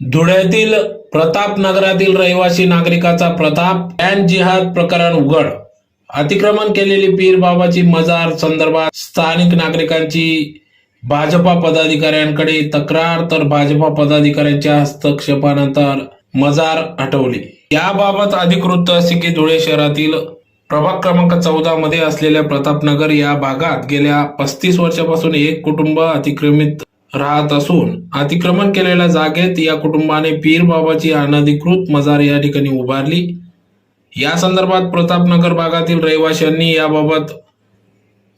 धुळ्यातील प्रताप नगरातील रहिवासी नागरिकाचा प्रताप अँड जिहाद प्रकरण उघड. अतिक्रमण केलेली पीर बाबाची मजार संदर्भात स्थानिक नागरिकांची भाजपा पदाधिकाऱ्यांकडे तक्रार तर भाजपा पदाधिकाऱ्यांच्या हस्तक्षेपानंतर मजार हटवली. याबाबत अधिक वृत्त असे की धुळे शहरातील प्रभाग क्रमांक चौदा मध्ये असलेल्या प्रतापनगर या भागात गेल्या पस्तीस वर्षापासून एक कुटुंब अतिक्रमित राहत असून अतिक्रमण केलेल्या जागेत या कुटुंबाने पीर बाबाची अनधिकृत मजार या ठिकाणी उभारली. या संदर्भात प्रतापनगर भागातील रहिवाशांनी याबाबत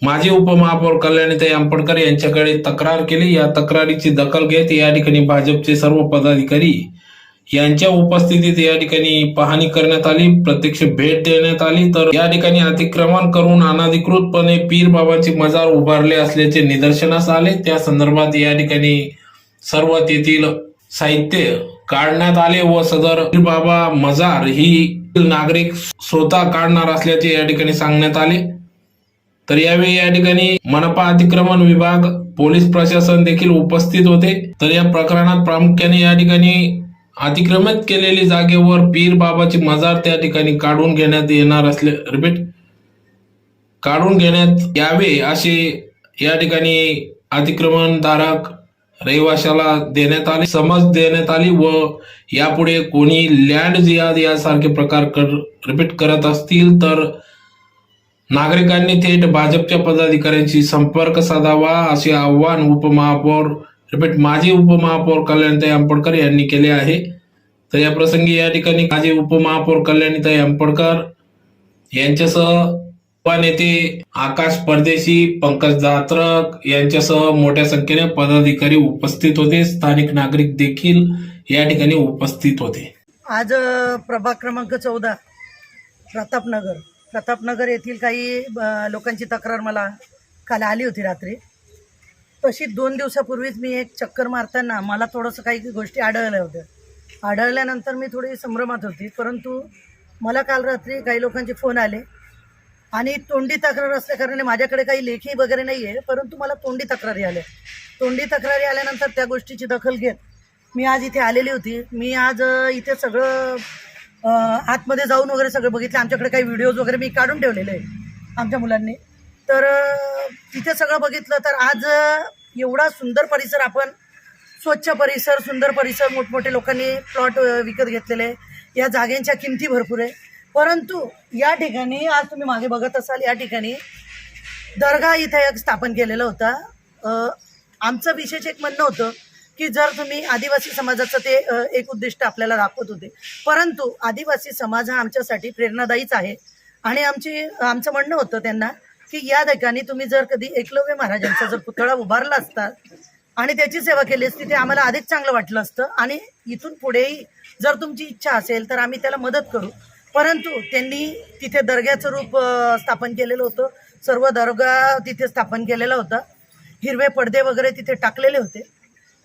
माजी उपमहापौर कल्याणीताई आंबडकर यांच्याकडे तक्रार केली. या तक्रारीची दखल घेत या ठिकाणी भाजपचे सर्व पदाधिकारी यांच्या उपस्थितीत या ठिकाणी पाहणी करण्यात आली प्रत्यक्ष भेट देण्यात आली. तर या ठिकाणी अतिक्रमण करून अनाधिकृतपणे पीर बाबांची मजार उभारले असल्याचे निदर्शनास आले. त्या संदर्भात या ठिकाणी सर्व तेथील साहित्य काढण्यात आले व सदर पीर बाबा मजार ही नागरिक स्वतः काढणार असल्याचे या ठिकाणी सांगण्यात आले. तर यावेळी या ठिकाणी मनपा अतिक्रमण विभाग पोलीस प्रशासन देखील उपस्थित होते. तर या प्रकरणात प्रामुख्याने या ठिकाणी अतिक्रमित केलेली जागेवर पीर बाबाची मजार त्या ठिकाणी काढून घेण्यात येणार असले रिपीट काढून घेण्यात यावे असे या ठिकाणी अतिक्रमणधारक रहिवाशाला देण्यात आले समज देण्यात आली व यापुढे कोणी लँड जियाद यासारखे प्रकार कर रिपीट करत असतील तर नागरिकांनी थेट भाजपच्या पदाधिकाऱ्यांशी संपर्क साधावा असे आव्हान उपमहापौर रिपीट माजी उपमहापौर कल्याणताई अंपडकर यांनी केले आहे. तर या प्रसंगी या ठिकाणी माजी उपमहापौर कल्याणीताई अंपडकर यांच्यासह नेते आकाश परदेशी पंकज जात्रक यांच्यासह मोठ्या संख्येने पदाधिकारी उपस्थित होते. स्थानिक नागरिक देखील या ठिकाणी उपस्थित होते. आज प्रभाग क्रमांक चौदा प्रतापनगर. प्रतापनगर येथील काही लोकांची तक्रार मला काल आली होती रात्री. तशी दोन दिवसापूर्वीच मी एक चक्कर मारताना मला थोडंसं काही गोष्टी आढळल्या होत्या. आढळल्यानंतर मी थोडी संभ्रमात होती परंतु मला काल रात्री काही लोकांचे फोन आले आणि तोंडी तक्रार असल्याकारणाने माझ्याकडे काही लेखी वगैरे नाही आहे परंतु मला तोंडी तक्रारी आल्या. तोंडी तक्रारी आल्यानंतर त्या गोष्टीची दखल घेत मी आज इथे आलेली होती. मी आज इथे सगळं आतमध्ये जाऊन वगैरे सगळं बघितलं. आमच्याकडे काही व्हिडिओज वगैरे मी काढून ठेवलेले आहे आमच्या मुलांनी. तर तिथे सगळं बघितलं तर आज एवढा सुंदर परिसर आपण स्वच्छ परिसर सुंदर परिसर मोठमोठे लोकांनी प्लॉट विकत घेतलेले या जागेंच्या किमती भरपूर आहे. परंतु या ठिकाणी आज तुम्ही मागे बघत असाल या ठिकाणी दर्गा इथे एक स्थापन केलेलं होतं. आमचं विशेष एक म्हणणं होतं की जर तुम्ही आदिवासी समाजाचं ते एक उद्दिष्ट आपल्याला दाखवत होते. परंतु आदिवासी समाज हा आमच्यासाठी प्रेरणादायीच आहे. आणि आमची आमचं म्हणणं होतं त्यांना की या ठिकाणी तुम्ही जर कधी एकलव्य महाराजांचा जर पुतळा उभारला असता आणि त्याची सेवा केली असती ते आम्हाला अधिक चांगलं वाटलं असतं. आणि इथून पुढेही जर तुमची इच्छा असेल तर आम्ही त्याला मदत करू. परंतु त्यांनी तिथे दर्ग्याचं रूप स्थापन केलेलं होतं. सर्व दर्गा तिथे स्थापन केलेला होता. हिरवे पडदे वगैरे तिथे टाकलेले होते.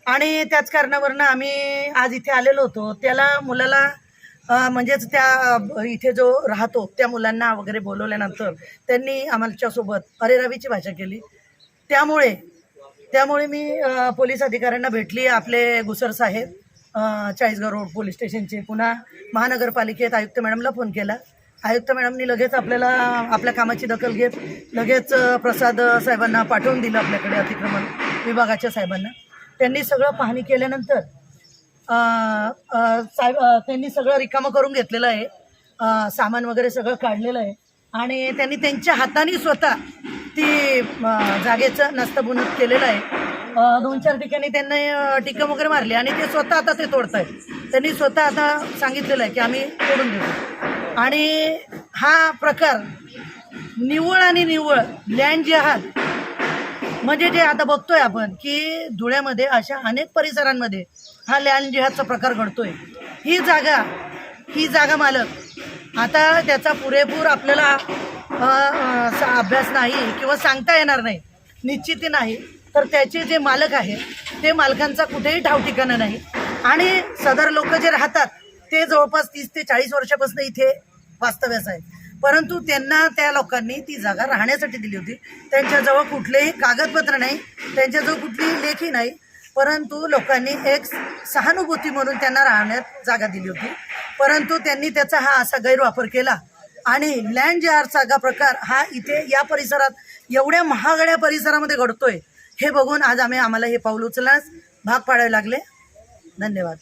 आणि त्याच कारणावरनं आम्ही आज इथे आलेलो होतो. त्याला मुलाला म्हणजेच त्या इथे जो राहतो त्या मुलांना वगैरे बोलवल्यानंतर त्यांनी आमच्यासोबत अरे रवीची भाषा केली. त्यामुळे त्यामुळे मी पोलीस अधिकाऱ्यांना भेटली आपले गुसर साहेब चाळीसगाव रोड पोलीस स्टेशनचे. पुन्हा महानगरपालिकेत आयुक्त मॅडमला फोन केला. आयुक्त मॅडमनी लगेच आपल्याला आपल्या कामाची दखल घेत लगेच प्रसाद साहेबांना पाठवून दिलं आपल्याकडे अतिक्रमण विभागाच्या साहेबांना. त्यांनी सगळं पाहणी केल्यानंतर साहेब त्यांनी सगळं रिकामं करून घेतलेलं आहे. सामान वगैरे सगळं काढलेलं आहे. आणि त्यांनी त्यांच्या हाताने स्वतः ती जागेचं नस्तबुनत केलेलं आहे. दोन चार ठिकाणी त्यांनी टिकम टिकं वगैरे मारली आणि ते स्वतः आता ते तोडत आहेत त्यांनी स्वतः आता सांगितलेलं आहे की आम्ही तोडून देतो आणि हा प्रकार निव्वळ आणि निव्वळ लँड जे आहात म्हणजे जे आता बघतोय आपण की धुळ्यामध्ये अशा अनेक परिसरांमध्ये हा लँड जिहादचा प्रकार घडतोय. ही जागा ही जागा मालक आता त्याचा पुरेपूर आपल्याला अभ्यास नाही किंवा सांगता येणार नाही निश्चिती नाही तर त्याचे जे मालक आहेत ते मालकांचा कुठेही ठावठिकाणं नाही. आणि सदर लोक जे राहतात ते जवळपास तीस ते चाळीस वर्षापासून इथे वास्तव्यास आहेत. परंतु त्यांना त्या लोकांनी ती जागा राहण्यासाठी दिली होती. त्यांच्याजवळ कुठलेही कागदपत्र नाही त्यांच्याजवळ कुठलीही लेखी नाही परंतु लोकांनी एक सहानुभूती म्हणून त्यांना राहण्यात जागा दिली होती. परंतु त्यांनी त्याचा हा असा गैरवापर केला. आणि लँड जारचा प्रकार हा इथे या परिसरात एवढ्या महागड्या परिसरामध्ये घडतोय हे बघून आज आम्ही आम्हाला हे पाऊल उचलण्यास भाग पाडावे लागले. धन्यवाद.